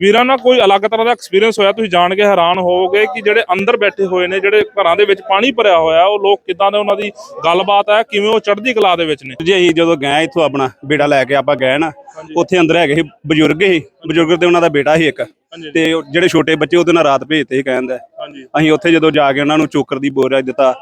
ਵੀਰਾਂ ਨਾਲ ਕੋਈ ਅਲੱਗ ਤਰ੍ਹਾਂ ਦਾ ਐਕਸਪੀਰੀਅੰਸ ਹੋਇਆ? ਤੁਸੀਂ ਜਾਣ ਕੇ ਹੈਰਾਨ ਹੋਵੋਗੇ ਕਿ ਜਿਹੜੇ ਅੰਦਰ ਬੈਠੇ ਹੋਏ ਨੇ ਜਿਹੜੇ ਘਰਾਂ ਦੇ ਵਿੱਚ ਪਾਣੀ ਭਰਿਆ ਹੋਇਆ ਉਹ ਲੋਕ ਕਿਦਾਂ ਦੇ ਉਹਨਾਂ ਦੀ ਗੱਲਬਾਤ ਹੈ? ਕਿਵੇਂ ਉਹ ਚੜ੍ਹਦੀ ਕਲਾ ਦੇ ਵਿੱਚ ਨੇ? ਜੀ ਅਸੀਂ ਜਦੋਂ ਗਏ ਇੱਥੋਂ ਆਪਣਾ ਬੇਟਾ ਲੈ ਕੇ ਆਪਾਂ ਗਏ ਨਾ ਉੱਥੇ ਅੰਦਰ ਹੈਗੇ ਸੀ ਬਜ਼ੁਰਗ ਸੀ। ਬਜ਼ੁਰਗ ਤੇ ਉਹਨਾਂ ਦਾ ਬੇਟਾ ਸੀ ਇੱਕ। ਤੇ ਜਿਹੜੇ ਛੋਟੇ ਬੱਚੇ ਉਹਦੇ ਨਾਲ ਰਾਤ ਭੇਜਤੇ ਸੀ ਕਹਿੰਦਾ ਅਸੀਂ ਉੱਥੇ ਜਦੋਂ ਜਾ ਕੇ ਉਹਨਾਂ ਨੂੰ ਚੋਕਰ ਦੀ ਬੋਰਾ ਦਿੱਤਾ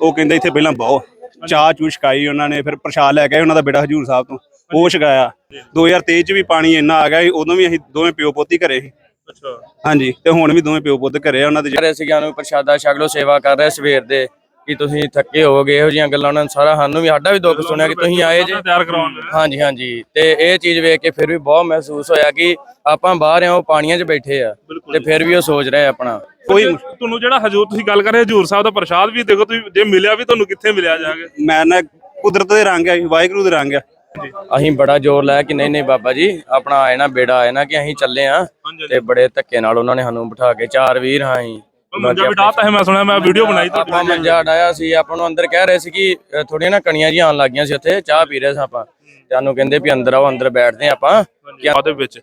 ਉਹ ਕਹਿੰਦੇ ਇੱਥੇ ਪਹਿਲਾਂ ਬਹੁ। ਚਾਹ ਚੂ ਛਕਾਈ ਉਹਨਾਂ ਨੇ ਫਿਰ ਪ੍ਰਸ਼ਾਦ ਲੈ ਕੇ ਉਹਨਾਂ ਦਾ ਬੇਟਾ ਹਜੂਰ ਸਾਹਿਬ ਤੋਂ। ਉਹ ਛਕਾਇਆ 2023 ਚ ਵੀ ਪਾਣੀ ਇੰਨਾ ਆ ਗਿਆ ਸੀ ਉਦੋਂ ਵੀ ਅਸੀਂ ਦੋਵੇਂ ਪਿਓ ਪੋਤੀ ਘਰੇ ਸੀ। ਅੱਛਾ। ਹਾਂਜੀ ਤੇ ਹੁਣ ਵੀ ਦੋਵੇਂ ਪਿਓ ਪੁੱਤ ਘਰੇ ਆ ਉਹਨਾਂ ਦੇ ਰਹੇ ਸੀਗੇ ਨੂੰ ਪ੍ਰਸ਼ਾਦਾ ਛਕ ਲਓ ਸੇਵਾ ਕਰ ਰਹੇ ਸਵੇਰ ਦੇ ਕਿ ਤੁਸੀਂ ਥੱਕੇ ਹੋਵੋਗੇ ਇਹੋ ਜਿਹੀਆਂ ਗੱਲਾਂ ਉਹਨਾਂ ਨੇ ਸਾਰਾ ਸਾਨੂੰ ਵੀ ਸਾਡਾ ਵੀ ਦੁੱਖ ਸੁਣਿਆ ਕਿ ਤੁਸੀਂ ਆਏ ਜੇ। ਤਿਆਰ ਕਰਵਾਉਣ ਦੇ ਹਾਂਜੀ ਹਾਂਜੀ। ਤੇ ਇਹ ਚੀਜ਼ ਵੇਖ ਕੇ ਫਿਰ ਵੀ ਬਹੁਤ ਮਹਿਸੂਸ ਹੋਇਆ ਕਿ ਆਪਾਂ ਬਾਹਰ ਆ ਉਹ ਪਾਣੀਆਂ 'ਚ ਬੈਠੇ ਆ ਤੇ ਫਿਰ ਵੀ ਉਹ ਸੋਚ ਰਹੇ ਆਪਣਾ। ਕੋਈ ਤੁਹਾਨੂੰ ਜਿਹੜਾ ਹਜੂਰ ਤੁਸੀਂ ਗੱਲ ਕਰ ਰਹੇ ਹਜੂਰ ਸਾਹਿਬ ਦਾ ਪ੍ਰਸ਼ਾਦ ਵੀ ਦੇਖੋ ਤੁਸੀਂ ਜੇ ਮਿਲਿਆ ਵੀ ਤੁਹਾਨੂੰ ਕਿੱਥੇ ਮਿਲਿਆ ਜਾ ਕੇ? ਮੈਂ ਨਾ ਕੁਦਰਤ ਦੇ ਰੰਗ ਆ ਵਾਹਿਗੁਰੂ ਦੇ ਰੰਗ ਆ। ਅਸੀਂ ਬੜਾ ਜ਼ੋਰ ਲਾਇਆ ਕਿ ਨਹੀਂ ਨਹੀਂ ਬਾਬਾ ਜੀ ਆਪਣਾ ਆਏ ਨਾ ਬੇੜਾ ਆਏ ਨਾ ਕਿ ਅਸੀਂ ਚੱਲੇ ਆ। ਤੇ ਬੜੇ ਧੱਕੇ ਨਾਲ ਉਹਨਾਂ ਨੇ ਸਾਨੂੰ ਬਿਠਾ ਕੇ ਚਾਰ ਵੀਰ ਹਾਂ ਅਸੀਂ। ਮੰਜਾ ਵੀ ਡਾਤਾ ਹੈ ਮੈਂ ਸੁਣਿਆ ਮੈਂ ਵੀਡੀਓ ਬਣਾਈ ਤੁਹਾਡੀ ਆਪਾਂ ਮੰਜਾ ਡਾਇਆ ਸੀ ਆਪਾਂ ਨੂੰ ਅੰਦਰ ਕਹਿ ਰਹੇ ਸੀ ਕਿ ਅ, ਥੋੜੀਆਂ ਨਾ ਕਣੀਆਂ ਜਿਹੀਆਂ ਆਉਣ ਲੱਗੀਆਂ ਸੀ ਉੱਥੇ ਚਾਹ ਪੀ ਰਹੇ ਸਾਂ ਆਪਾਂ। ਤੇ ਸਾਨੂੰ ਕਹਿੰਦੇ ਵੀ ਅੰਦਰ ਆਓ ਅੰਦਰ ਬੈਠਦੇ ਹਾਂ ਆਪਾਂ। ਦੇ ਵਿੱਚ।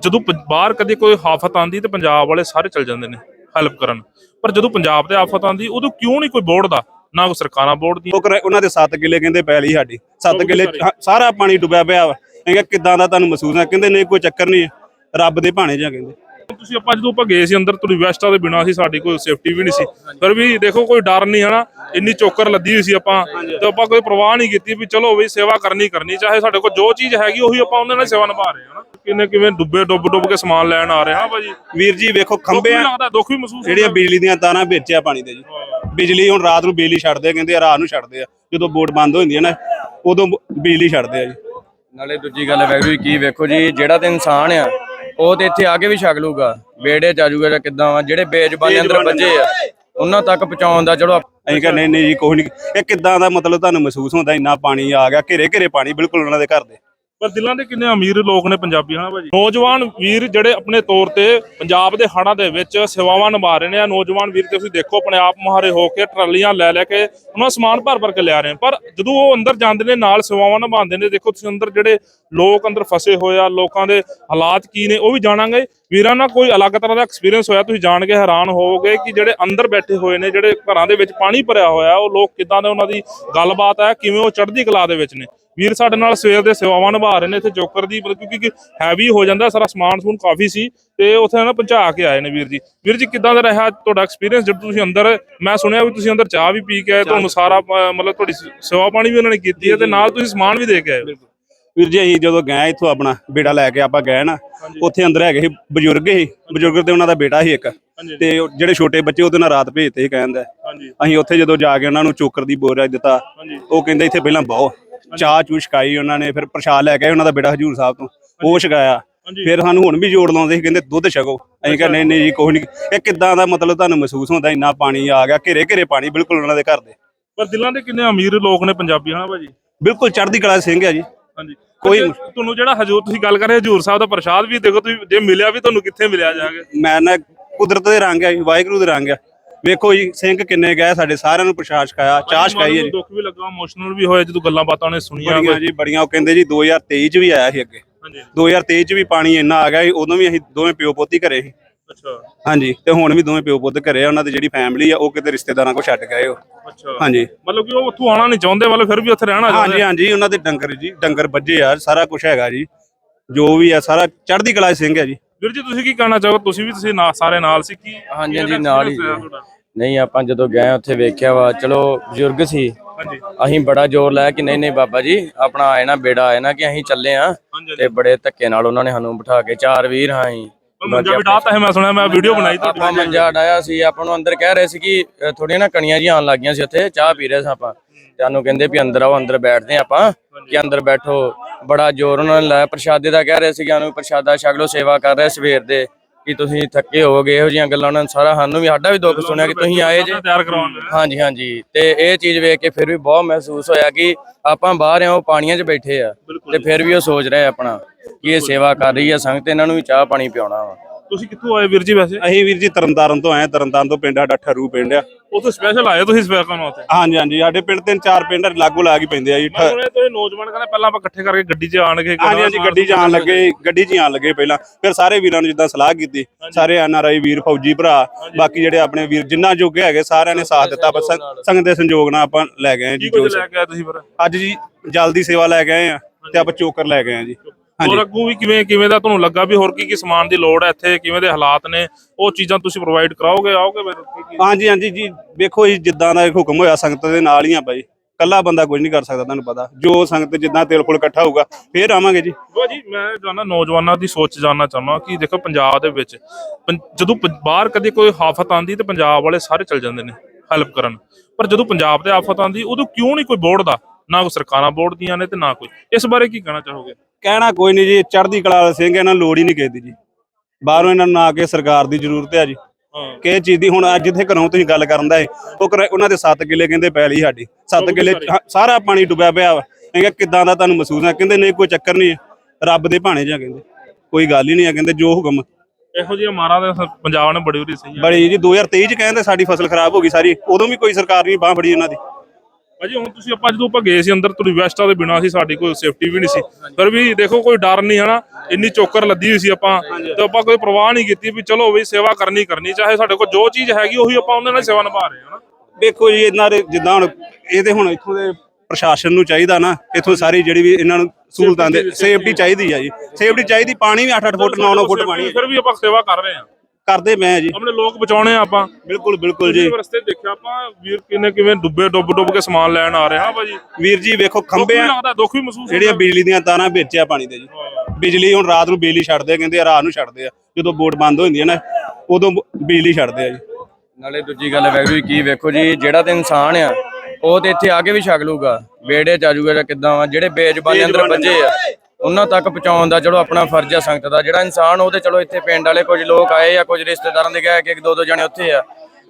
ਜਦੋਂ ਬਾਹਰ ਕਦੇ ਕੋਈ ਆਫਤ ਆਂਦੀ ਤੇ ਪੰਜਾਬ ਵਾਲੇ ਸਾਰੇ ਚਲ ਜਾਂਦੇ ਨੇ ਹੈਲਪ ਕਰਨ। ਪਰ ਜਦੋਂ ਪੰਜਾਬ ਤੇ ਆਫਤ ਆਂਦੀ ਉਦੋਂ ਕਿਉਂ ਨਹੀਂ ਕੋਈ ਬੋਰਡ ਦਾ ਨਾ ਕੋਈ ਸਰਕਾਰਾਂ ਬੋਰਡ ਦੀ ਉਹਨਾਂ ਦੇ 7 ਕਿੱਲੇ ਕਹਿੰਦੇ ਪੈਲੀ ਸਾਡੀ। 7 ਕਿੱਲੇ ਸਾਰਾ। ਪਾਣੀ ਡੁੱਬਿਆ ਪਿਆ ਵਾ। ਮੈਂ ਕਿਹਾ ਕਿੱਦਾਂ ਦਾ ਤੁਹਾਨੂੰ ਮਹਿਸੂਸ ਆ ਕਹਿੰਦੇ ਨਹੀਂ ਕੋਈ ਚੱਕਰ ਨਹੀਂ ਰੱਬ ਦੇ ਭਾਣੇ ਜਾਂ ਕਹਿੰਦੇ। ਤੁਸੀਂ ਆਪਾਂ ਜਦੋਂ ਆਪਾਂ ਗਏ ਸੀ ਅੰਦਰ ਤੁਹਾਡੀ ਵੈਸਟਾ ਦੇ ਬਿਨਾ ਸੀ ਸਾਡੀ ਕੋਈ ਸੇਫਟੀ ਵੀ ਨਹੀਂ ਸੀ। ਪਰ ਵੀ ਦੇਖੋ ਕੋਈ ਡਰ ਨਹੀਂ ਹਨਾ? ਇੰਨੀ ਚੋਕਰ ਲੱਦੀ ਹੋਈ ਸੀ ਆਪਾਂ। ਤੇ ਆਪਾਂ ਕੋਈ ਪ੍ਰਵਾਹ ਨਹੀਂ ਕੀਤੀ ਵੀ ਚਲੋ ਵੀ ਸੇਵਾ ਕਰਨੀ ਕਰਨੀ ਚਾਹੇ ਸਾਡੇ ਕੋਲ ਜੋ ਚੀਜ਼ ਹੈਗੀ ਉਹੀ ਆਪਾਂ ਉਹਨਾਂ ਨਾਲ ਸੇਵਾ ਨਿਭਾ ਰਹੇ ਹਾਂ ਹਨਾ? ਕਿੰਨੇ ਕਿਵੇਂ ਡੁੱਬੇ ਡੁੱਬ ਡੁੱਬ ਕੇ ਸਮਾਨ ਲੈਣ ਆ ਰਹੇ ਹਾਂ ਭਾਜੀ। ਵੀਰ ਜੀ ਵੇਖੋ ਖੰਬੇ ਆ। ਦੁੱਖ ਵੀ ਮਹਿਸੂਸ ਜਿਹੜੀਆਂ ਬਿਜਲੀ ਦੀਆਂ ਤਾਰਾਂ ਵਿੱਚ ਆ ਪਾਣੀ ਦੇ ਜੀ। ਬਿਜਲੀ ਹੁਣ ਰਾਤ ਨੂੰ ਬਿਜਲੀ ਛੱਡਦੇ ਆ, ਕਹਿੰਦੇ ਆ ਰਾਤ ਨੂੰ ਛੱਡਦੇ ਆ। ਜਦੋਂ ਬੋਰਡ ਬੰਦ ਹੋ ਜਾਂਦੀ ਹੈ ਨਾ ਉਦੋਂ ਬਿਜਲੀ ਛੱਡਦੇ ਆ ਜੀ। ਨਾਲੇ ਦੂਜੀ ਗੱਲ ਵੈਗਰੂ ਜੀ ਕੀ ਵੇਖੋ ਜੀ ਜਿਹੜਾ ਤੇ ਇਨਸਾਨ ਆ ਉਹ ਤੇ ਇੱਥੇ ਆ ਕੇ ਵੀ ਛਕ ਲੂਗਾ ਬੇੜੇ ਚ ਆ ਜਾਊਗਾ ਜਾਂ ਕਿੱਦਾਂ ਵਾ ਜਿਹੜੇ ਬੇਜ਼ਬਾਨੇ ਅੰਦਰ ਵੱਜੇ ਆ ਉਹਨਾਂ ਤੱਕ ਪਹੁੰਚਾਉਣ ਦਾ ਚਲੋ ਅਸੀਂ ਕਹਿੰਦੇ ਨਹੀਂ ਜੀ ਕੋਈ ਨਹੀਂ। ਇਹ ਕਿੱਦਾਂ ਦਾ ਮਤਲਬ ਤੁਹਾਨੂੰ ਮਹਿਸੂਸ ਹੁੰਦਾ ਇੰਨਾ ਪਾਣੀ ਆ ਗਿਆ ਘੇਰੇ ਘੇਰੇ ਪਾਣੀ ਬਿਲਕੁਲ ਉਹਨਾਂ ਦੇ ਘਰ ਦੇ। ਪਰ ਦਿਲਾਂ ਦੇ ਕਿੰਨੇ ਅਮੀਰ ਲੋਕ ਨੇ ਪੰਜਾਬੀ, ਹਨਾ ਭਾਜੀ? ਨੌਜਵਾਨ ਵੀਰ ਜਿਹੜੇ ਆਪਣੇ ਤੌਰ ਤੇ ਪੰਜਾਬ ਦੇ ਹੜ੍ਹਾਂ ਦੇ ਵਿੱਚ ਸੇਵਾਵਾਂ ਨਿਭਾ ਰਹੇ ਨੇ ਆ ਨੌਜਵਾਨ ਵੀਰ ਤੇ ਤੁਸੀਂ ਦੇਖੋ, ਆਪਣੇ ਆਪ ਮੁਹਾਰੇ ਹੋ ਕੇ ਟਰਾਲੀਆਂ ਲੈ ਲੈ ਕੇ ਉਹਨਾਂ ਸਮਾਨ ਭਰ ਭਰ ਕੇ ਲਿਆ ਰਹੇ ਪਰ ਜਦੋਂ ਉਹ ਅੰਦਰ ਜਾਂਦੇ ਨੇ, ਨਾਲ ਸੇਵਾਵਾਂ ਨਿਭਾਉਂਦੇ ਨੇ, ਦੇਖੋ ਤੁਸੀਂ ਅੰਦਰ ਜਿਹੜੇ ਲੋਕ ਅੰਦਰ ਫਸੇ ਹੋਏ ਆ, ਲੋਕਾਂ ਦੇ ਹਾਲਾਤ ਕੀ ਨੇ, ਉਹ ਵੀ ਜਾਣਾਂਗੇ। ਵੀਰਾਂ ਨਾਲ ਕੋਈ ਅਲੱਗ ਤਰ੍ਹਾਂ ਦਾ ਐਕਸਪੀਰੀਅੰਸ ਹੋਇਆ, ਤੁਸੀਂ ਜਾਣ ਕੇ ਹੈਰਾਨ ਹੋਵੋਗੇ ਕਿ ਜਿਹੜੇ ਅੰਦਰ ਬੈਠੇ ਹੋਏ ਨੇ, ਜਿਹੜੇ ਘਰਾਂ ਦੇ ਵਿੱਚ ਪਾਣੀ ਭਰਿਆ ਹੋਇਆ, ਉਹ ਲੋਕ ਕਿਦਾਂ ਦੇ ਉਹਨਾਂ ਦੀ ਗੱਲਬਾਤ ਹੈ, ਕਿਵੇਂ ਉਹ ਚੜ੍ਹਦੀ ਕਲਾ ਦੇ ਵਿੱਚ ਨੇ। ਵੀਰ ਸਾਡੇ ਨਾਲ ਸਵੇਰ ਦੇ ਸੇਵਾਵਾਂ ਨਿਭਾ ਰਹੇ ਨੇ ਇੱਥੇ ਚੋਕਰ ਦੀ ਮਤਲਬ ਕਿਉਂਕਿ ਹੈਵੀ ਹੋ ਜਾਂਦਾ ਸਾਰਾ ਸਮਾਨ ਸਮੂਨ ਕਾਫੀ ਸੀ ਤੇ ਉੱਥੇ ਨਾ ਪਹੁੰਚਾ ਕੇ ਆਏ ਨੇ ਵੀਰ ਜੀ। ਵੀਰ ਜੀ ਕਿਦਾਂ ਦਾ ਰਿਹਾ ਤੁਹਾਡਾ ਐਕਸਪੀਰੀਅੰਸ ਜਦ ਤੁਸੀਂ ਅੰਦਰ ਮੈਂ ਸੁਣਿਆ ਵੀ ਤੁਸੀਂ ਅੰਦਰ ਚਾਹ ਵੀ ਪੀ ਕੇ ਆਏ ਤੁਹਾਨੂੰ ਸਾਰਾ ਮਤਲਬ ਤੁਹਾਡੀ ਸੇਵਾ ਪਾਣੀ ਵੀ ਉਹਨਾਂ ਨੇ ਕੀਤੀ ਹੈ ਤੇ ਨਾਲ ਤੁਸੀਂ ਸਮਾਨ ਵੀ ਦੇ ਕੇ ਆਏ ਵੀਰ ਜੀ ਅਸੀਂ ਜਦੋਂ ਗਏ ਇੱਥੋਂ ਆਪਣਾ ਬੇਟਾ ਲੈ ਕੇ ਆਪਾਂ ਗਏ ਨਾ ਉੱਥੇ ਅੰਦਰ ਹੈਗੇ ਸੀ ਬਜ਼ੁਰਗ ਸੀ। ਬਜ਼ੁਰਗ ਤੇ ਉਹਨਾਂ ਦਾ ਬੇਟਾ ਸੀ ਇੱਕ। ਤੇ ਜਿਹੜੇ ਛੋਟੇ ਬੱਚੇ ਉਹਦੇ ਨਾਲ ਰਾਤ ਭੇਜਤੇ ਸੀ ਕਹਿੰਦਾ ਅਸੀਂ ਉੱਥੇ ਜਦੋਂ ਜਾ ਕੇ ਉਹਨਾਂ ਨੂੰ ਚੋਕਰ ਦੀ ਬੋਰਾ ਦਿੱਤਾ ਉਹ ਕਹਿੰਦੇ ਇੱਥੇ ਪਹਿਲਾਂ ਬਹੁ ਚਾਹ ਚੂ ਛਕਾਈ ਉਹਨਾਂ ਨੇ ਫਿਰ ਪ੍ਰਸ਼ਾਦ ਲੈ ਕੇ ਆਏ ਉਹਨਾਂ ਦਾ ਬੇਟਾ ਹਜੂਰ ਸਾਹਿਬ ਤੋਂ। ਉਹ ਛਕਾਇਆ। ਫਿਰ ਸਾਨੂੰ ਹੁਣ ਵੀ ਜੋੜ ਲਾਉਂਦੇ ਸੀ ਕਹਿੰਦੇ ਦੁੱਧ ਛਕੋ। ਅਸੀਂ ਕਹਿੰਦੇ ਨਹੀਂ ਨਹੀਂ ਜੀ ਕੋਈ ਨਹੀਂ। ਇਹ ਕਿੱਦਾਂ ਦਾ ਮਤਲਬ ਤੁਹਾਨੂੰ ਮਹਿਸੂਸ ਹੁੰਦਾ ਇੰਨਾ ਪਾਣੀ ਆ ਗਿਆ ਘੇਰੇ ਘੇਰੇ ਪਾਣੀ ਬਿਲਕੁਲ ਉਹਨਾਂ ਦੇ ਘਰ ਦੇ। ਪਰ ਦਿਲਾਂ ਦੇ ਕਿੰਨੇ ਅਮੀਰ ਲੋਕ ਨੇ ਪੰਜਾਬੀ ਹਨਾ ਭਾਜੀ? ਬਿਲਕੁਲ ਚੜ੍ਹਦੀ ਕਲਾ ਸਿੰਘ ਆ ਜੀ। ਹਾਂਜੀ। ਕੋਈ- ਤੁਹਾਨੂੰ ਜਿਹੜਾ ਹਜੂਰ ਤੁਸੀਂ ਗੱਲ ਕਰ ਰਹੇ ਹਜੂਰ ਸਾਹਿਬ ਦਾ ਪ੍ਰਸ਼ਾਦ ਵੀ ਦੇਖੋ ਤੁਸੀਂ ਜੇ ਮਿਲਿਆ ਵੀ ਤੁਹਾਨੂੰ ਕਿੱਥੇ ਮਿਲਿਆ ਜਾ ਕੇ ਮੈਂ ਨਾ ਕੁਦਰਤ ਦੇ ਰੰਗ ਆ ਜੀ ਵਾਹਿਗੁਰੂ ਦੇ ਰੰਗ ਆ। ਵੇਖੋ ਜੀ ਸਿੰਘ ਕਿੰਨੇ ਗਏ ਸਾਡੇ ਸਾਰਿਆਂ ਨੂੰ ਪ੍ਰਸ਼ਾਦ ਛਕਾਇਆ ਚਾਹ ਛਕਾਈ ਹੈ ਜੀ। ਦੁੱਖ ਵੀ ਲੱਗਾ ਇਮੋਸ਼ਨਲ ਵੀ ਹੋਇਆ ਜਦੋਂ ਗੱਲਾਂ ਬਾਤਾਂ ਨੇ ਸੁਣੀਆਂ ਬੜੀਆਂ ਜੀ ਬੜੀਆਂ ਉਹ ਕਹਿੰਦੇ ਜੀ 2023 ਚ ਵੀ ਆਇਆ ਸੀ ਅੱਗੇ। ਹਾਂਜੀ। 2023 ਚ ਵੀ ਪਾਣੀ ਇੰਨਾ ਆ ਗਿਆ ਸੀ ਉਦੋਂ ਵੀ ਅਸੀਂ ਦੋਵੇਂ ਪਿਓ ਪੋਤੀ ਘਰੇ ਸੀ। ਅੱਛਾ। ਹਾਂਜੀ ਤੇ ਹੁਣ ਵੀ ਦੋਵੇਂ ਪਿਓ ਪੁੱਤ ਘਰੇ ਆ ਉਹਨਾਂ ਦੀ ਜਿਹੜੀ ਫੈਮਿਲੀ ਆ ਉਹ ਕਿਤੇ ਰਿਸ਼ਤੇਦਾਰਾਂ ਕੋਲ ਛੱਡ ਗਏ ਉਹ। ਅੱਛਾ। ਹਾਂਜੀ। ਮਤਲਬ ਕਿ ਉਹ ਉੱਥੋਂ ਆਉਣਾ ਨਹੀਂ ਚਾਹੁੰਦੇ ਮਤਲਬ ਫਿਰ ਵੀ ਉੱਥੇ ਰਹਿਣਾ ਚਾਹੁੰਦੇ। ਹਾਂਜੀ ਹਾਂਜੀ ਉਹਨਾਂ ਦੇ ਡੰਗਰ ਜੀ ਡੰਗਰ ਵੱਜੇ ਆ ਸਾਰਾ ਕੁਝ ਹੈਗਾ ਜੀ। ਜੋ ਵੀ ਆ ਸਾਰਾ ਚੜ੍ਹਦੀ ਕਲਾ ਸਿੰਘ ਆ ਜੀ। ਵੀਰ ਜੀ ਤੁਸੀਂ ਕੀ ਕਹਿਣਾ ਚਾਹੋ ਤੁਸੀਂ ਵੀ ਤੁਸੀਂ ਨਾਲ ਸਾਰੇ ਨਾਲ ਸੀ ਕੀ ਹਾਂਜੀ, ਹਾਂਜੀ, ਨਾਲ ਹੀ? ਨਹੀਂ ਆਪਾਂ ਜਦੋਂ ਗਏ ਉੱਥੇ ਵੇਖਿਆ ਵਾ ਚਲੋ ਬਜ਼ੁਰਗ ਸੀ। ਹਾਂਜੀ। ਅਸੀਂ ਬੜਾ ਜ਼ੋਰ ਲਾਇਆ ਕਿ ਨਹੀਂ ਨਹੀਂ ਬਾਬਾ ਜੀ ਆਪਣਾ ਆਏ ਨਾ ਬੇੜਾ ਆਏ ਨਾ ਕਿ ਅਸੀਂ ਚੱਲੇ ਆ। ਤੇ ਬੜੇ ਧੱਕੇ ਨਾਲ ਉਹਨਾਂ ਨੇ ਸਾਨੂੰ ਬਿਠਾ ਕੇ ਚਾਰ ਵੀਰ ਹਾਂ ਅਸੀਂ। ਮੰਜਾ ਵੀ ਡਾਤਾ ਹੈ ਮੈਂ ਸੁਣਿਆ ਮੈਂ ਵੀਡੀਓ ਬਣਾਈ ਤੁਹਾਡੀ ਆਪਾਂ ਮੰਜਾ ਡਾਇਆ ਸੀ ਆਪਾਂ ਨੂੰ ਅੰਦਰ ਕਹਿ ਰਹੇ ਸੀ ਕਿ ਥੋੜੀਆਂ ਨਾ ਕਣੀਆਂ ਜਿਹੀਆਂ ਆਉਣ ਲੱਗੀਆਂ ਸੀ ਉੱਥੇ ਚਾਹ ਪੀ ਰਹੇ ਸਾਂ ਆਪਾਂ। ਤੇ ਸਾਨੂੰ ਕਹਿੰਦੇ ਵੀ ਅੰਦਰ ਆਓ ਅੰਦਰ ਬੈਠਦੇ ਹਾਂ ਆਪਾਂ ਕਿ ਅੰਦਰ ਬੈਠੋ। ਬੜਾ ਜ਼ੋਰ ਉਹਨਾਂ ਨੇ ਲਾਇਆ ਪ੍ਰਸ਼ਾਦੇ ਦਾ ਕਹਿ ਰਹੇ ਸੀ ਕਿ ਸਾਨੂੰ ਪ੍ਰਸ਼ਾਦਾ ਛਕ ਲਓ ਸੇਵਾ ਕਰ ਰਹੇ ਸਵੇਰ ਦੇ ਕਿ ਤੁਸੀਂ ਥੱਕੇ ਹੋਵੋਗੇ ਇਹੋ ਜਿਹੀਆਂ ਗੱਲਾਂ ਉਹਨਾਂ ਨੇ ਸਾਰਾ ਸਾਨੂੰ ਵੀ ਸਾਡਾ ਵੀ ਦੁੱਖ ਸੁਣਿਆ ਕਿ ਤੁਸੀਂ ਆਏ ਜੇ। ਤਿਆਰ ਕਰਵਾਉਣ ਦੇ ਹਾਂਜੀ ਹਾਂਜੀ। ਤੇ ਇਹ ਚੀਜ਼ ਵੇਖ ਕੇ ਫਿਰ ਵੀ ਬਹੁਤ ਮਹਿਸੂਸ ਹੋਇਆ ਕਿ ਆਪਾਂ ਬਾਹਰ ਆ ਉਹ ਪਾਣੀਆਂ 'ਚ ਬੈਠੇ ਆ। ਤੇ ਫਿਰ ਵੀ ਉਹ ਸੋਚ ਰਹੇ ਆਪਣਾ। ਕਿ ਇਹ ਸੇਵਾ ਕਰ ਰਹੀ ਆ ਸੰਗਤ ਇਹਨਾਂ ਨੂੰ ਵੀ ਚਾਹ ਪਾਣੀ ਪਿਆਉਣਾ ਵਾ। ਤੁਸੀਂ ਕਿੱਥੋਂ ਆਏ ਵੀਰ ਜੀ ਵੈਸੇ? ਅਸੀਂ ਵੀਰ ਜੀ ਤਰਨਤਾਰਨ ਤੋਂ ਆਏ ਹਾਂ, ਤਰਨਤਾਰਨ ਤੋਂ ਪਿੰਡ ਸਾਡਾ ਠਰੂ ਪਿੰਡ ਆ। ਉੱਥੇ ਸਪੈਸ਼ਲ ਆਏ ਤੁਸੀਂ ਸਪੈਸ਼ਲ ਕਰਨ ਵਾਸਤੇ ਹਾਂਜੀ ਹਾਂਜੀ ਸਾਡੇ ਪਿੰਡ ਤਿੰਨ ਚਾਰ ਪਿੰਡ ਲਾਗੂ ਲਾ ਕੇ ਪੈਂਦੇ ਆ ਜੀ ਮੈਂ ਸੁਣਿਆ ਤੁਸੀਂ ਨੌਜਵਾਨ ਕਹਿੰਦੇ ਪਹਿਲਾਂ ਆਪਾਂ ਇਕੱਠੇ ਕਰਕੇ ਗੱਡੀ 'ਚ ਆਣਗੇ ਹਾਂਜੀ ਹਾਂਜੀ ਗੱਡੀ 'ਚ ਆਣ ਲੱਗੇ ਗੱਡੀ 'ਚ ਹੀ ਆਣ ਲੱਗੇ ਪਹਿਲਾਂ। ਫਿਰ ਸਾਰੇ ਵੀਰਾਂ ਨੂੰ ਜਿੱਦਾਂ ਸਲਾਹ ਕੀਤੀ ਸਾਰੇ ਐਨਆਰਆਈ ਵੀਰ ਫੌਜੀ ਭਰਾ ਬਾਕੀ ਜਿਹੜੇ ਆਪਣੇ ਵੀਰ ਜਿੰਨਾ ਜੋਗੇ ਹੈਗੇ ਸਾਰਿਆਂ ਨੇ ਸਾਥ ਦਿੱਤਾ ਬਸ ਸੰਗ- ਸੰਗਤ ਦੇ ਸੰਯੋਗ ਨਾਲ ਆਪਾਂ ਲੈ ਗਏ ਹਾਂ ਜੀ ਕੀ ਕੁਝ ਜੋ ਲੈ ਕੇ ਆਏ ਤੁਸੀਂ ਫਿਰ? ਅੱਜ ਜੀ ਜਲਦੀ ਸੇਵਾ ਲੈ ਕੇ ਆਏ ਆ ਤੇ ਆਪਾਂ ਚੋਕਰ ਲੈ ਗਏ ਆ ਜੀ। ਹੋਰ ਅੱਗੋਂ ਵੀ ਕਿਵੇਂ ਕਿਵੇਂ ਦਾ ਤੁਹਾਨੂੰ ਲੱਗਾ ਵੀ ਹੋਰ ਕੀ ਕੀ ਸਮਾਨ ਦੀ ਲੋੜ ਹੈ ਇੱਥੇ? ਕਿਵੇਂ ਦੇ ਹਾਲਾਤ ਨੇ? ਉਹ ਚੀਜ਼ਾਂ ਤੁਸੀਂ ਪ੍ਰੋਵਾਈਡ ਕਰਾਓਗੇ ਆਓਗੇ ਫਿਰ? ਹਾਂਜੀ ਹਾਂਜੀ ਜੀ। ਵੇਖੋ ਜੀ ਜਿੱਦਾਂ ਦਾ ਹੁਕਮ ਹੋਇਆ ਸੰਗਤ ਦੇ ਨਾਲ ਹੀ ਆ ਬਾਈ। ਕੱਲਾ ਬੰਦਾ ਕੁਝ ਨਹੀਂ ਕਰ ਸਕਦਾ ਤੁਹਾਨੂੰ ਪਤਾ। ਜੋ ਸੰਗਤ ਜਿੱਦਾਂ ਤੇਲ ਫੁਲ ਇਕੱਠਾ ਹੋਊਗਾ ਫੇਰ ਆਵਾਂਗੇ ਜੀ। ਉਹ ਜੀ ਮੈਂ ਜਾਨਾ ਨੌਜਵਾਨਾਂ ਦੀ ਸੋਚ ਜਾਨਣਾ ਚਾਹੁੰਦਾ ਕਿ ਦੇਖੋ ਪੰਜਾਬ ਦੇ ਵਿੱਚ ਜਦੋਂ ਬਾਹਰ ਕਦੇ ਕੋਈ ਆਫਤ ਆਂਦੀ ਤੇ ਪੰਜਾਬ ਵਾਲੇ ਸਾਰੇ ਚਲ ਜਾਂਦੇ ਨੇ ਹੈਲਪ ਕਰਨ। ਪਰ ਜਦੋਂ ਪੰਜਾਬ ਤੇ ਆਫਤ ਆਂਦੀ ਉਦੋਂ ਕਿਉਂ ਨਹੀਂ ਕੋਈ ਬੋਰਡ ਦਾ ਨਾ ਕੋਈ ਸਰਕਾਰਾਂ ਬੋਰਡ ਦੀਆਂ ਨੇ ਤੇ ਨਾ ਕੋਈ। ਇਸ ਬਾਰੇ ਕੀ ਕਹਿਣਾ ਚਾਹੋਗੇ? ਕਹਿਣਾ ਕੋਈ ਨਹੀਂ ਜੀ ਚੜ੍ਹਦੀ ਕਲਾ ਵਾਲੇ ਸਿੰਘ ਇਹਨਾਂ ਲੋੜ ਹੀ ਨਹੀਂ ਕਿਸੇ ਦੀ ਜੀ। ਬਾਹਰੋਂ ਇਹਨਾਂ ਨੂੰ ਨਾ ਕਿ ਸਰਕਾਰ ਦੀ ਜ਼ਰੂਰਤ ਹੈ ਜੀ। ਕਿਸੇ ਚੀਜ਼ ਦੀ ਹੁਣ ਅੱਜ ਜਿੱਥੇ ਘਰੋਂ ਤੁਸੀਂ ਗੱਲ ਕਰਨ ਦਾ ਹੈ ਉਹ ਉਹਨਾਂ ਦੇ 7 ਕਿੱਲੇ ਕਹਿੰਦੇ ਪੈਲੀ ਸਾਡੀ। 7 ਕਿੱਲੇ ਹਾਂ, ਸਾਰਾ ਪਾਣੀ ਡੁੱਬਿਆ ਪਿਆ ਵਾ। ਮੈਂ ਕਿਹਾ ਕਿੱਦਾਂ ਦਾ ਤੁਹਾਨੂੰ ਮਹਿਸੂਸ ਹੈ ਕਹਿੰਦੇ ਨਹੀਂ ਕੋਈ ਚੱਕਰ ਨਹੀਂ ਰੱਬ ਦੇ ਭਾਣੇ ਜਾਂ ਕਹਿੰਦੇ। ਕੋਈ ਗੱਲ ਹੀ ਨਹੀਂ ਆ ਕਹਿੰਦੇ ਜੋ ਹੁਕਮ। ਇਹੋ ਜਿਹੀਆਂ ਮਾਰਾਂ ਦੇ ਸ- ਪੰਜਾਬ ਨੇ ਬੜੀ ਉਰੀ ਸਹੀ ਬੜੀ ਜੀ 2023 ਚ ਕਹਿੰਦੇ ਸਾਡੀ ਫਸਲ ਖਰਾਬ ਹੋ ਗਈ ਸਾਰੀ। ਉਦੋਂ ਵੀ ਕੋਈ ਸਰਕਾਰ ਨਹੀਂ ਬਾਹ ਫੜੀ ਇਹਨਾਂ ਦੀ। ਭਾਜੀ ਹੁਣ ਤੁਸੀਂ ਆਪਾਂ ਜਦੋਂ ਆਪਾਂ ਗਏ ਸੀ ਅੰਦਰ ਤੁਹਾਡੀ ਵੈਸਟਾਂ ਦੇ ਬਿਨਾਂ ਸੀ ਸਾਡੀ ਕੋਈ ਸੇਫਟੀ ਵੀ ਨਹੀਂ ਸੀ। ਫਿਰ ਵੀ ਦੇਖੋ ਕੋਈ ਡਰ ਨਹੀਂ ਹਨਾ? ਇੰਨੀ ਚੋਕਰ ਲੱਦੀ ਹੋਈ ਸੀ ਆਪਾਂ ਤੇ ਆਪਾਂ ਕੋਈ ਪਰਵਾਹ ਨਹੀਂ ਕੀਤੀ ਵੀ ਚਲੋ ਵੀ ਸੇਵਾ ਕਰਨੀ ਕਰਨੀ ਚਾਹੇ ਸਾਡੇ ਕੋਲ ਜੋ ਚੀਜ਼ ਹੈਗੀ ਉਹੀ ਆਪਾਂ ਉਹਨਾਂ ਨਾਲ ਸੇਵਾ ਨਿਭਾ ਰਹੇ ਹਾਂ ਹਨਾ? ਵੇਖੋ ਜੀ ਇਹਨਾਂ ਦੇ ਜਿੱਦਾਂ ਹੁਣ ਇਹ ਤੇ ਹੁਣ ਇੱਥੋਂ ਦੇ ਪ੍ਰਸ਼ਾਸਨ ਨੂੰ ਚਾਹੀਦਾ ਨਾ ਇੱਥੋਂ ਸਾਰੀ ਜਿਹੜੀ ਵੀ ਇਹਨਾਂ ਨੂੰ ਸਹੂਲਤਾਂ ਦੇ ਸੇਫਟੀ ਚਾਹੀਦੀ ਆ ਜੀ। ਸੇਫਟੀ ਚਾਹੀਦੀ ਪਾਣੀ ਵੀ 8-8 ਫੁੱਟ 9-9 ਫੁੱਟ ਪਾਣੀ। ਫਿਰ ਵੀ ਆਪਾਂ ਸੇਵਾ ਕਰ ਰਹੇ ਹਾਂ। ਕਰਦੇ ਮੈਂ ਜੀ। ਆਪਣੇ ਲੋਕ ਬਚਾਉਣੇ ਆ ਆਪਾਂ। ਬਿਲਕੁਲ ਬਿਲਕੁਲ ਜੀ। ਰਸਤੇ ਦੇਖਿਆ ਆਪਾਂ ਵੀਰ ਕਿੰਨੇ ਕਿਵੇਂ ਡੁੱਬੇ ਡੁੱਬ ਡੁੱਬ ਕੇ ਸਮਾਨ ਲੈਣ ਆ ਰਹੇ ਭਾਜੀ। ਵੀਰ ਜੀ ਵੇਖੋ ਵੀ ਆ। ਲੱਗਦਾ ਦੁੱਖ ਵੀ ਮਹਿਸੂਸ ਜਿਹੜੀਆਂ ਬਿਜਲੀ ਦੀਆਂ ਤਾਰਾਂ ਵਿੱਚ ਆ ਪਾਣੀ ਦੇ ਜੀ। ਬਿਜਲੀ ਹੁਣ ਰਾਤ ਨੂੰ ਬਿਜਲੀ ਛੱਡਦੇ ਆ, ਕਹਿੰਦੇ ਆ ਰਾਤ ਨੂੰ ਛੱਡਦੇ ਆ। ਜਦੋਂ ਬੋਟ ਬੰਦ ਹੋ ਜਾਂਦੀ ਹੈ ਨਾ ਉਦੋਂ ਬਿਜਲੀ ਛੱਡਦੇ ਆ ਜੀ। ਨਾਲੇ ਦੂਜੀ ਗੱਲ ਵੈਗਰੂ ਜੀ ਕੀ ਵੇਖੋ ਜੀ ਜਿਹੜਾ ਤੇ ਇਨਸਾਨ ਆ ਉਹ ਤੇ ਇੱਥੇ ਆ ਕੇ ਵੀ ਛਕ ਲੂਗਾ ਬੇੜੇ ਚ ਆ ਜਾਊਗਾ ਜਾਂ ਕਿੱਦਾਂ ਵਾ ਜਿਹੜੇ ਬੇਜ਼ਬਾਨੇ ਅੰਦਰ ਵੱਜੇ ਆ। ਉਹਨਾਂ ਤੱਕ ਪਹੁੰਚਾਉਣ ਦਾ ਚਲੋ ਆਪਣਾ ਫਰਜ਼ ਆ ਸੰਗਤ ਦਾ। ਜਿਹੜਾ ਇਨਸਾਨ ਉਹ ਤੇ ਚਲੋ ਇੱਥੇ ਪਿੰਡ ਵਾਲੇ ਕੁਝ ਲੋਕ ਆਏ ਆ ਕੁਝ ਰਿਸ਼ਤੇਦਾਰਾਂ ਦੇ ਗਏ ਕਿ ਇੱਕ ਦੋ ਦੋ ਜਣੇ ਉੱਥੇ ਆ।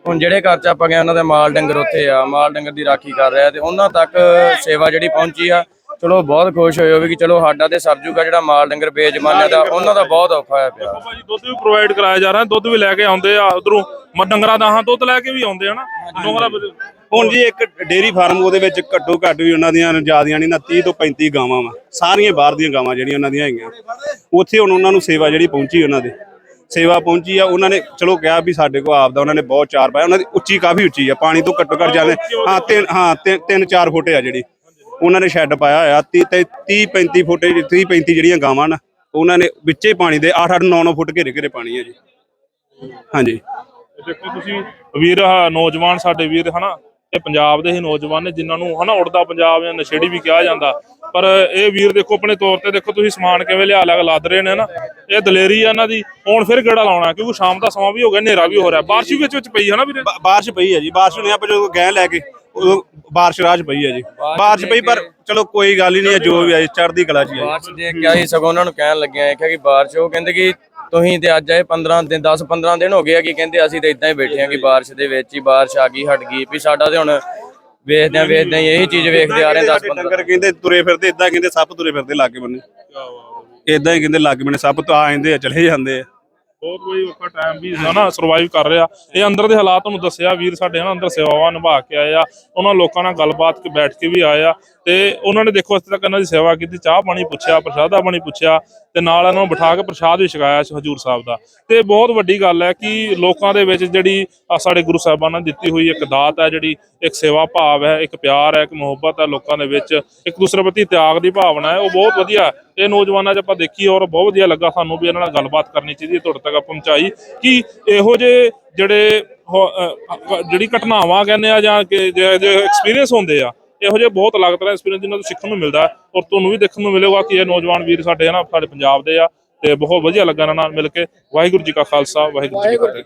ਹੁਣ ਜਿਹੜੇ ਘਰ ਚ ਆਪਾਂ ਗਏ ਉਹਨਾਂ ਦੇ ਮਾਲ ਡੰਗਰ ਉੱਥੇ ਆ। ਮਾਲ ਡੰਗਰ ਦੀ ਰਾਖੀ ਕਰ ਰਿਹਾ ਤੇ ਉਹਨਾਂ ਤੱਕ ਸੇਵਾ ਜਿਹੜੀ ਪਹੁੰਚੀ ਆ। ਚਲੋ ਬਹੁਤ ਖੁਸ਼ ਹੋਏ ਹੋ ਵੀ ਕਿ ਚਲੋ ਸਾਡਾ ਤੇ ਸਰਜੂਗਾ ਜਿਹੜਾ ਮਾਲ ਡੰਗਰ ਬੇਜ਼ਬਾਨਾਂ ਦਾ ਉਹਨਾਂ ਦਾ ਬਹੁਤ ਔਖਾ ਹੋਇਆ ਪਿਆ। ਦੁੱਧ ਵੀ ਪ੍ਰੋਵਾਈਡ ਕਰਾਇਆ ਜਾ ਰਿਹਾ ਦੁੱਧ ਵੀ ਲੈ ਕੇ ਆਉਂਦੇ ਆ ਉਧਰੋਂ। ਡੰਗਰਾਂ ਦਾ ਹਾਂ ਦੁੱਧ ਲੈ ਕੇ ਵੀ ਆਉਂਦੇ ਆ ਨਾ। ਡੋਂਗਰਾ ਹੁਣ ਜੀ ਇੱਕ ਡੇਰੀ ਫਾਰਮ ਉਹਦੇ ਵਿੱਚ ਘੱਟੋ ਘੱਟ ਵੀ ਉਹਨਾਂ ਦੀਆਂ ਜਿਆਦੀਆਂ ਨਹੀਂ ਨਾ 30 ਤੋਂ 35 ਗਾਵਾਂ ਵਾ। ਸਾਰੀਆਂ ਬਾਹਰ ਦੀਆਂ ਗਾਵਾਂ ਜਿਹੜੀਆਂ ਉਹਨਾਂ ਦੀਆਂ ਹੈਗੀਆਂ। ਉੱਥੇ ਹੁਣ ਉਹਨਾਂ ਨੂੰ ਸੇਵਾ ਜਿਹੜੀ ਪਹੁੰਚੀ ਉਹਨਾਂ ਦੇ। ਸੇਵਾ ਪਹੁੰਚੀ ਆ ਉਹਨਾਂ ਨੇ ਚਲੋ ਕਿਹਾ ਵੀ ਸਾਡੇ ਕੋਲ ਆਪਦਾ ਉਹਨਾਂ ਨੇ ਬਹੁਤ ਚਾਰ ਪਾਇਆ ਉਹਨਾਂ ਦੀ ਉੱਚੀ ਕਾਫੀ ਉੱਚੀ ਆ ਪਾਣੀ ਤੋਂ ਘੱਟੋ ਘੱਟ ਜਾਂਦੇ ਹਾਂ ਤਿੰਨ ਹਾਂ ਤਿੰਨ- ਚਾਰ ਫੁੱਟ ਆ ਜਿਹੜੀ। ਉਹਨਾਂ ਨੇ ਸ਼ੈੱਡ ਪਾਇਆ ਹੋਇਆ 30 30 35 ਫੁੱਟ 30 35 ਜਿਹੜੀਆਂ ਗਾਵਾਂ ਨਾ ਉਹਨਾਂ ਨੇ ਵਿੱਚੇ ਪਾਣੀ ਦੇ 8 8 9 9 ਫੁੱਟ ਘੇਰੇ ਘੇਰੇ ਪਾਣੀ ਹੈ ਜੀ। ਹਾਂਜੀ। ਦੇਖੋ ਤੁਸੀਂ ਵੀਰ ਨੌਜਵਾਨ ਸਾਡੇ ਵੀਰ ਹਨਾ ਇਹ ਪੰਜਾਬ ਦੇ ਹੀ ਨੌਜਵਾਨ ਨੇ ਜਿਨ੍ਹਾਂ ਨੂੰ ਹਨਾ ਉੜਦਾ ਪੰਜਾਬ ਜਾਂ ਨਸ਼ੇੜੀ ਵੀ ਕਿਹਾ ਜਾਂਦਾ। ਪਰ ਇਹ ਵੀਰ ਦੇਖੋ ਆਪਣੇ ਤੌਰ ਤੇ ਦੇਖੋ ਤੁਸੀਂ ਸਮਾਨ ਕਿਵੇਂ ਲਿਆ ਕੇ ਲੱਦ ਰਹੇ ਨੇ ਨਾ। ਇਹ ਦਲੇਰੀ ਆ ਇਹਨਾਂ ਦੀ। ਹੁਣ ਫਿਰ ਗੇੜਾ ਲਾਉਣਾ? ਕਿਉਂਕਿ ਸ਼ਾਮ ਦਾ ਸਮਾਂ ਵੀ ਹੋ ਗਿਆ ਹਨੇਰਾ ਵੀ ਹੋ ਰਿਹਾ। ਬਾਰਿਸ਼ ਵੀ ਵਿੱਚ ਵਿੱਚ ਪਈ ਹਨਾ ਵੀਰੇ? ਬਾ- ਬਾਰਿਸ਼ ਪਈ ਹੈ ਜੀ। ਬਾਰਿਸ਼ ਨੇ ਆਪਾਂ ਜਦੋਂ ਗਏ ਲੈ ਕੇ ਉਦੋਂ ਬਾਰਿਸ਼ ਰਾਜ ਪਈ ਹੈ ਜੀ। ਬਾਰਿਸ਼ ਪਈ ਪਰ ਚਲੋ ਕੋਈ ਗੱਲ ਹੀ ਨਹੀਂ ਹੈ ਜੋ ਵੀ ਆਈ ਚੜ੍ਹਦੀ ਕਲਾ ਹੀ ਹੈ ਬਾਰਿਸ਼ ਦੇਖ ਕੇ ਆਈ ਸਗੋਂ ਉਹਨਾਂ ਨੂੰ ਕਹਿਣ ਲੱਗਿਆ ਕਿ ਬਾਰਿਸ਼ ਉਹ ਕਹਿੰਦੇ ਕਿ ਤੁਸੀਂ ਤੇ ਅੱਜ ਆਏ 15 ਦਿਨ 10 15 ਦਿਨ ਹੋ ਗਏ ਆ ਕਿ ਕਹਿੰਦੇ ਅਸੀਂ ਤੇ ਇਦਾਂ ਹੀ ਬੈਠੇ ਆ ਕਿ ਬਾਰਿਸ਼ ਦੇ ਵਿੱਚ ਹੀ ਬਾਰਿਸ਼ ਆ ਗਈ ਹਟ ਗਈ ਵੀ ਸਾਡਾ ਤੇ ਹੁਣ ਵੇਖਦੇ ਆ ਵੇਖਦੇ ਆ ਇਹੀ ਚੀਜ਼ ਵੇਖਦੇ ਆ ਰਹੇ 10 ਸਾਡੇ 15 ਡੰਗਰ ਕਹਿੰਦੇ ਤੁਰੇ ਫਿਰਦੇ ਇਦਾਂ ਕਹਿੰਦੇ ਸੱਪ ਤੁਰੇ ਫਿਰਦੇ ਲਾਗੇ ਬੰਨੇ। ਇਦਾਂ ਹੀ ਕਹਿੰਦੇ ਲਾਗੇ ਬੰਨੇ ਸੱਪ ਤਾਂ ਆ ਜਾਂਦੇ ਆ ਚਲੇ ਜਾਂਦੇ ਆ। ਬਹੁਤ ਕੋਈ ਔਖਾ ਟਾਈਮ ਵੀ ਹਨਾ ਸਰਵਾਈਵ ਕਰ ਰਿਹਾ। ਇਹ ਅੰਦਰ ਦੇ ਹਾਲਾਤ ਤੁਹਾਨੂੰ ਦੱਸਿਆ, ਵੀਰ ਸਾਡੇ ਹਨਾ, ਅੰਦਰ ਸੇਵਾਵਾਂ ਨਿਭਾ ਕੇ ਆਏ ਆ। ਉਹਨਾਂ ਲੋਕਾਂ ਨਾਲ ਗੱਲਬਾਤ ਕੇ ਬੈਠ ਕੇ ਵੀ ਆਏ ਆ। ਤੇ ਉਹਨਾਂ ਨੇ ਦੇਖੋ, ਇਸ ਤੱਕ ਇਹਨਾਂ ਦੀ ਸੇਵਾ ਕੀਤੀ, ਚਾਹ ਪਾਣੀ ਪੁੱਛਿਆ, ਪ੍ਰਸ਼ਾਦਾ ਪਾਣੀ ਪੁੱਛਿਆ, ਤੇ ਨਾਲ ਇਹਨਾਂ ਨੂੰ ਬਿਠਾ ਕੇ ਪ੍ਰਸ਼ਾਦ ਵੀ ਛਕਾਇਆ ਹਜੂਰ ਸਾਹਿਬ ਦਾ। ਤੇ ਬਹੁਤ ਵੱਡੀ ਗੱਲ ਹੈ ਕਿ ਲੋਕਾਂ ਦੇ ਵਿੱਚ ਜਿਹੜੀ ਸਾਡੇ ਗੁਰੂ ਸਾਹਿਬਾਨਾਂ ਨੇ ਦਿੱਤੀ ਹੋਈ ਇੱਕ ਦਾਤ ਹੈ, ਜਿਹੜੀ ਇੱਕ ਸੇਵਾ ਭਾਵ ਹੈ, ਇੱਕ ਪਿਆਰ ਹੈ, ਇੱਕ ਮੁਹੱਬਤ ਹੈ ਲੋਕਾਂ ਦੇ ਵਿੱਚ, ਇੱਕ ਦੂਸਰੇ ਪ੍ਰਤੀ ਤਿਆਗ ਦੀ ਭਾਵਨਾ ਹੈ। ਉਹ ਬਹੁਤ ਵਧੀਆ ਇਹ ਨੌਜਵਾਨਾਂ 'ਚ ਆਪਾਂ ਦੇਖੀ ਔਰ ਬਹੁਤ ਵਧੀਆ ਲੱਗਾ ਸਾਨੂੰ ਵੀ ਇਹਨਾਂ ਨਾਲ ਗੱਲਬਾਤ ਕਰਨੀ ਚਾਹੀਦੀ ਹੈ ਤੁਹਾਡੇ ਤੱਕ ਪਹੁੰਚਾਈ। ਕਿ ਇਹੋ ਜਿਹੇ ਜਿਹੜੇ ਜਿਹੜੀ ਘਟਨਾਵਾਂ ਕਹਿੰਦੇ ਆ ਜਾਂ ਕਿ ਜਿਹੜੇ ਐਕਸਪੀਰੀਅੰਸ ਹੁੰਦੇ ਆ ਇਹੋ ਜਿਹੇ ਬਹੁਤ ਅਲੱਗ ਤਰ੍ਹਾਂ ਐਕਸਪੀਰੀਅੰਸ ਜਿਨ੍ਹਾਂ ਤੋਂ ਸਿੱਖਣ ਨੂੰ ਮਿਲਦਾ ਔਰ ਤੁਹਾਨੂੰ ਵੀ ਦੇਖਣ ਨੂੰ ਮਿਲੇਗਾ ਕਿ ਇਹ ਨੌਜਵਾਨ ਵੀਰ ਸਾਡੇ ਹਨਾ ਸਾਡੇ ਪੰਜਾਬ ਦੇ ਆ ਤੇ ਬਹੁਤ ਵਧੀਆ ਲੱਗਾ ਇਹਨਾਂ ਨਾਲ ਮਿਲ ਕੇ। ਵਾਹਿਗੁਰੂ ਜੀ ਕਾ ਖਾਲਸਾ ਵਾਹਿਗੁਰੂ ਜੀ ਕੀ ਫਤਿਹ।